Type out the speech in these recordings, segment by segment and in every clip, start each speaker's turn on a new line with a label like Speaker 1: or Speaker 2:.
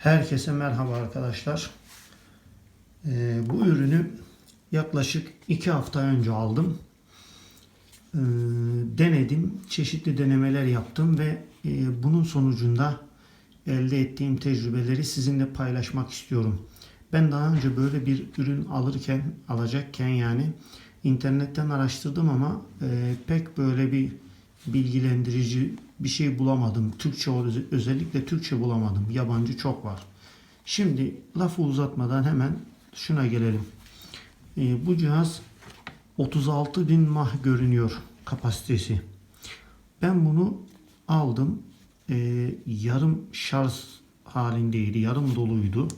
Speaker 1: Herkese merhaba arkadaşlar. Ee, bu ürünü yaklaşık iki hafta önce aldım. Ee, denedim, çeşitli denemeler yaptım ve e, bunun sonucunda elde ettiğim tecrübeleri sizinle paylaşmak istiyorum. Ben daha önce böyle bir ürün alırken, alacakken yani internetten araştırdım ama e, pek böyle bir bilgilendirici bir şey bulamadım. Türkçe özellikle Türkçe bulamadım. Yabancı çok var. Şimdi lafı uzatmadan hemen şuna gelelim. E, bu cihaz 36 bin mah görünüyor kapasitesi. Ben bunu aldım. E, yarım şarj halindeydi. Yarım doluydu.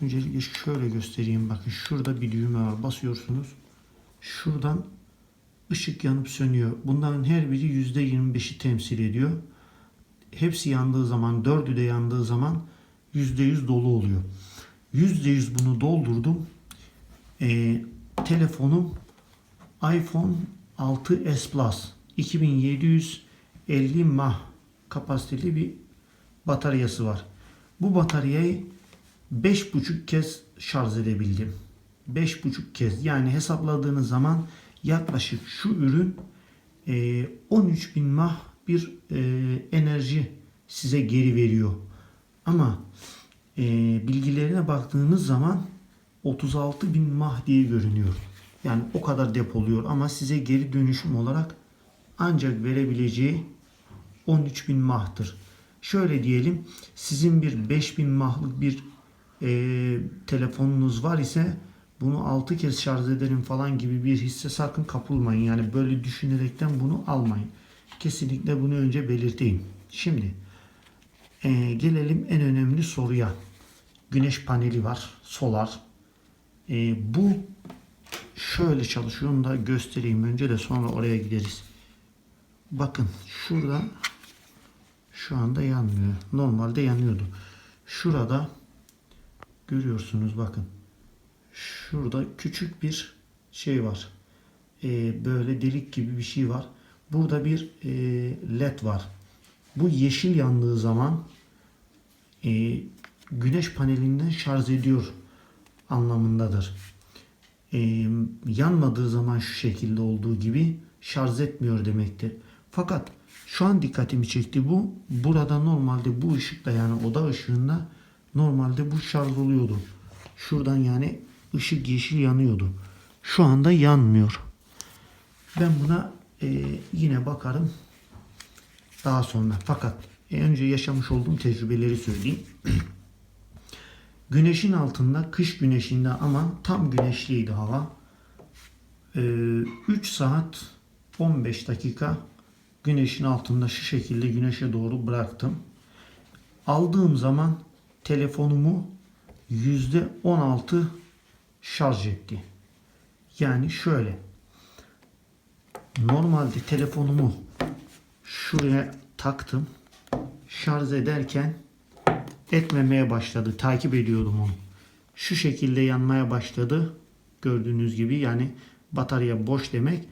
Speaker 1: Öncelikle şöyle göstereyim. Bakın şurada bir düğme var. Basıyorsunuz. Şuradan ışık yanıp sönüyor. Bunların her biri %25'i temsil ediyor. Hepsi yandığı zaman, dördü de yandığı zaman %100 dolu oluyor. %100 bunu doldurdum. Ee, telefonum iPhone 6s Plus 2750 mAh kapasiteli bir bataryası var. Bu bataryayı 5,5 kez şarj edebildim. 5,5 kez yani hesapladığınız zaman yaklaşık şu ürün e, 13 bin mah bir e, enerji size geri veriyor. Ama e, bilgilerine baktığınız zaman 36 bin mah diye görünüyor. Yani o kadar depoluyor ama size geri dönüşüm olarak ancak verebileceği 13 bin mahtır. Şöyle diyelim sizin bir 5000 mahlık bir e, telefonunuz var ise bunu 6 kez şarj ederim falan gibi bir hisse sakın kapılmayın. Yani böyle düşünerekten bunu almayın. Kesinlikle bunu önce belirteyim. Şimdi e, gelelim en önemli soruya. Güneş paneli var. Solar. E, bu şöyle çalışıyor. Onu da göstereyim önce de sonra oraya gideriz. Bakın şurada şu anda yanmıyor. Normalde yanıyordu. Şurada görüyorsunuz bakın. Şurada küçük bir şey var. Ee, böyle delik gibi bir şey var. Burada bir e, led var. Bu yeşil yandığı zaman e, güneş panelinden şarj ediyor anlamındadır. E, yanmadığı zaman şu şekilde olduğu gibi şarj etmiyor demektir. Fakat şu an dikkatimi çekti bu. Burada normalde bu ışıkta yani oda ışığında normalde bu şarj oluyordu. Şuradan yani ışık yeşil yanıyordu. Şu anda yanmıyor. Ben buna e, yine bakarım daha sonra. Fakat e, önce yaşamış olduğum tecrübeleri söyleyeyim. Güneşin altında, kış güneşinde ama tam güneşliydi hava. E, 3 saat 15 dakika güneşin altında şu şekilde güneşe doğru bıraktım. Aldığım zaman telefonumu %16 şarj etti. Yani şöyle. Normalde telefonumu şuraya taktım. Şarj ederken etmemeye başladı. Takip ediyordum onu. Şu şekilde yanmaya başladı. Gördüğünüz gibi yani batarya boş demek.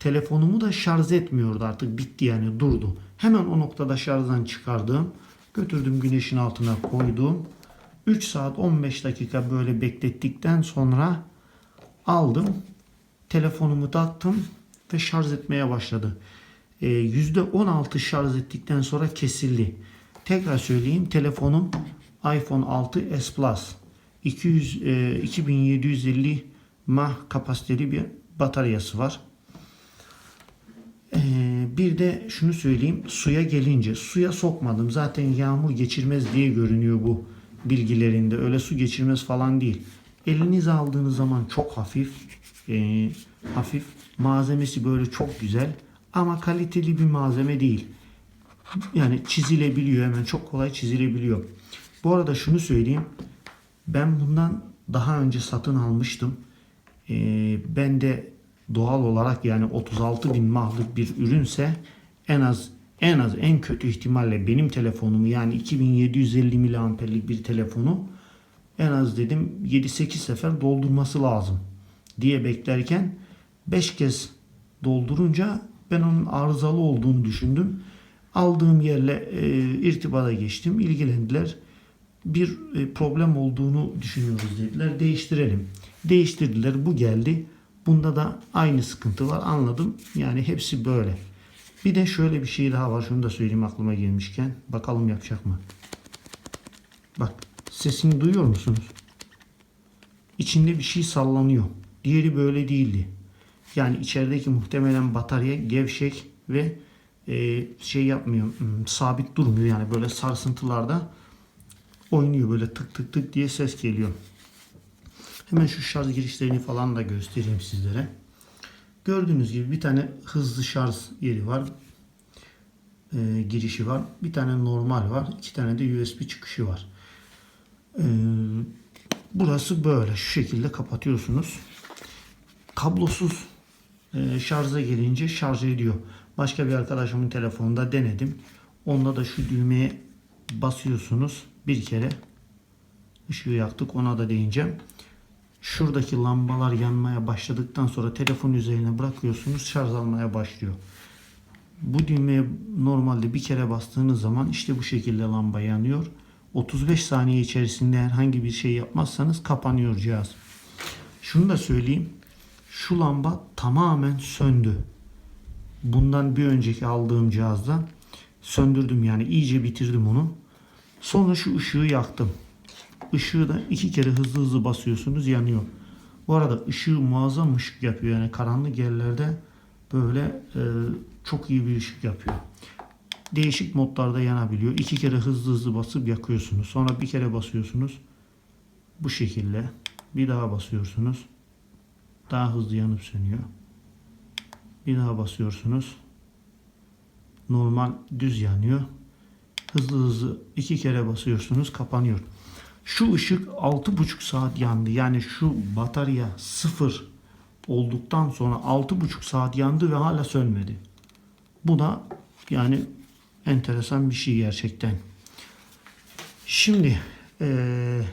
Speaker 1: Telefonumu da şarj etmiyordu artık. Bitti yani durdu. Hemen o noktada şarjdan çıkardım. Götürdüm güneşin altına koydum. 3 saat 15 dakika böyle beklettikten sonra aldım. Telefonumu taktım ve şarj etmeye başladı. E, %16 şarj ettikten sonra kesildi. Tekrar söyleyeyim telefonum iPhone 6s Plus 200, e, 2750 mAh kapasiteli bir bataryası var. Ee, bir de şunu söyleyeyim. Suya gelince suya sokmadım. Zaten yağmur geçirmez diye görünüyor bu bilgilerinde. Öyle su geçirmez falan değil. Elinize aldığınız zaman çok hafif. E, hafif. Malzemesi böyle çok güzel. Ama kaliteli bir malzeme değil. Yani çizilebiliyor hemen. Çok kolay çizilebiliyor. Bu arada şunu söyleyeyim. Ben bundan daha önce satın almıştım. E, ben de doğal olarak yani 36 bin mahluk bir ürünse en az en az en kötü ihtimalle benim telefonumu yani 2750 miliamperlik bir telefonu en az dedim 7-8 sefer doldurması lazım diye beklerken 5 kez doldurunca ben onun arızalı olduğunu düşündüm. Aldığım yerle e, irtibata geçtim. ilgilendiler. bir e, problem olduğunu düşünüyoruz dediler. Değiştirelim. Değiştirdiler. Bu geldi. Bunda da aynı sıkıntı var. Anladım. Yani hepsi böyle. Bir de şöyle bir şey daha var. Şunu da söyleyeyim aklıma gelmişken. Bakalım yapacak mı? Bak sesini duyuyor musunuz? İçinde bir şey sallanıyor. Diğeri böyle değildi. Yani içerideki muhtemelen batarya gevşek ve e, şey yapmıyor, hmm, sabit durmuyor yani böyle sarsıntılarda oynuyor böyle tık tık tık diye ses geliyor. Hemen şu şarj girişlerini falan da göstereyim sizlere. Gördüğünüz gibi bir tane hızlı şarj yeri var. E, girişi var. Bir tane normal var. iki tane de USB çıkışı var. E, burası böyle. Şu şekilde kapatıyorsunuz. Kablosuz e, şarja gelince şarj ediyor. Başka bir arkadaşımın telefonunda denedim. Onda da şu düğmeye basıyorsunuz bir kere. Işığı yaktık ona da değineceğim. Şuradaki lambalar yanmaya başladıktan sonra telefon üzerine bırakıyorsunuz şarj almaya başlıyor. Bu düğmeye normalde bir kere bastığınız zaman işte bu şekilde lamba yanıyor. 35 saniye içerisinde herhangi bir şey yapmazsanız kapanıyor cihaz. Şunu da söyleyeyim. Şu lamba tamamen söndü. Bundan bir önceki aldığım cihazda söndürdüm yani iyice bitirdim onu. Sonra şu ışığı yaktım. Işığı da iki kere hızlı hızlı basıyorsunuz yanıyor. Bu arada ışığı muazzam ışık yapıyor. Yani karanlık yerlerde böyle e, çok iyi bir ışık yapıyor. Değişik modlarda yanabiliyor. İki kere hızlı hızlı basıp yakıyorsunuz. Sonra bir kere basıyorsunuz. Bu şekilde. Bir daha basıyorsunuz. Daha hızlı yanıp sönüyor. Bir daha basıyorsunuz. Normal düz yanıyor. Hızlı hızlı iki kere basıyorsunuz kapanıyor. Şu ışık 6,5 saat yandı. Yani şu batarya sıfır olduktan sonra 6,5 saat yandı ve hala sönmedi. Bu da yani enteresan bir şey gerçekten. Şimdi eee,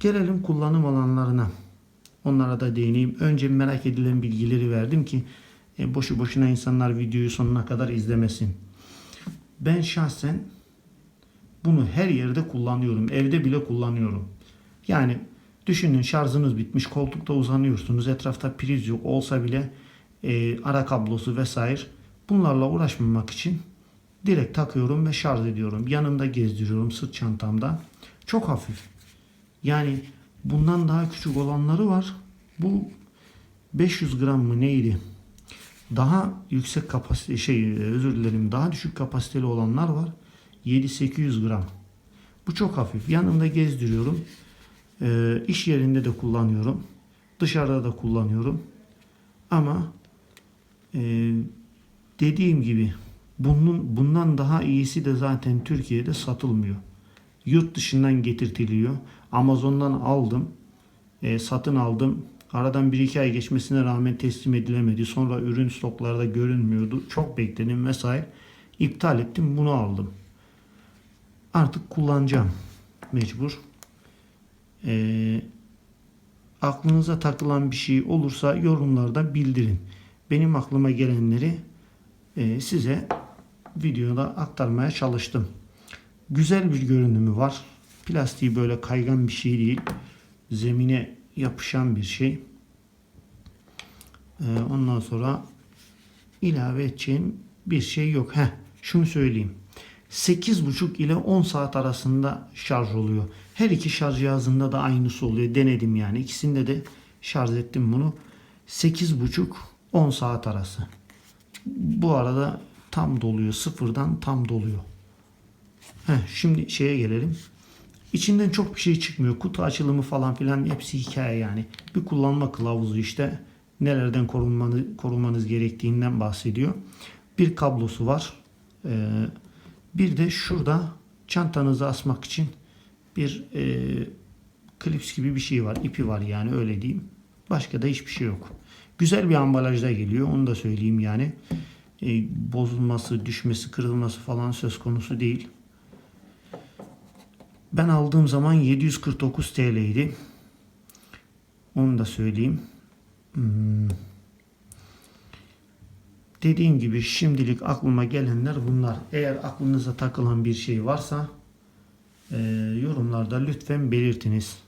Speaker 1: gelelim kullanım alanlarına. Onlara da değineyim. Önce merak edilen bilgileri verdim ki e, boşu boşuna insanlar videoyu sonuna kadar izlemesin. Ben şahsen bunu her yerde kullanıyorum. Evde bile kullanıyorum. Yani düşünün şarjınız bitmiş, koltukta uzanıyorsunuz. Etrafta priz yok olsa bile e, ara kablosu vesaire. Bunlarla uğraşmamak için direkt takıyorum ve şarj ediyorum. Yanımda gezdiriyorum sırt çantamda. Çok hafif. Yani bundan daha küçük olanları var. Bu 500 gram mı neydi? Daha yüksek kapasite şey özür dilerim daha düşük kapasiteli olanlar var. 7-800 gram. Bu çok hafif. Yanımda gezdiriyorum. Ee, iş yerinde de kullanıyorum. Dışarıda da kullanıyorum. Ama e, dediğim gibi bunun bundan daha iyisi de zaten Türkiye'de satılmıyor. Yurt dışından getirtiliyor. Amazon'dan aldım. E, satın aldım. Aradan 1-2 ay geçmesine rağmen teslim edilemedi. Sonra ürün stoklarda görünmüyordu. Çok bekledim vesaire. İptal ettim. Bunu aldım. Artık kullanacağım. Mecbur. Ee, aklınıza takılan bir şey olursa yorumlarda bildirin. Benim aklıma gelenleri e, size videoda aktarmaya çalıştım. Güzel bir görünümü var. Plastiği böyle kaygan bir şey değil. Zemine yapışan bir şey. Ee, ondan sonra ilave edeceğim bir şey yok. Heh, şunu söyleyeyim. 8,5 ile 10 saat arasında şarj oluyor. Her iki şarj cihazında da aynısı oluyor. Denedim yani. İkisinde de şarj ettim bunu. 8,5-10 saat arası. Bu arada tam doluyor. Sıfırdan tam doluyor. Heh, şimdi şeye gelelim. İçinden çok bir şey çıkmıyor. Kutu açılımı falan filan hepsi hikaye yani. Bir kullanma kılavuzu işte nelerden korunmanız, korunmanız gerektiğinden bahsediyor. Bir kablosu var. Ee, bir de şurada çantanızı asmak için bir e, klips gibi bir şey var. ipi var yani öyle diyeyim. Başka da hiçbir şey yok. Güzel bir ambalajda geliyor. Onu da söyleyeyim yani. E, bozulması, düşmesi, kırılması falan söz konusu değil. Ben aldığım zaman 749 TL'ydi. Onu da söyleyeyim. Hmm. Dediğim gibi şimdilik aklıma gelenler bunlar. Eğer aklınıza takılan bir şey varsa Ee, yorumlarda lütfen belirtiniz.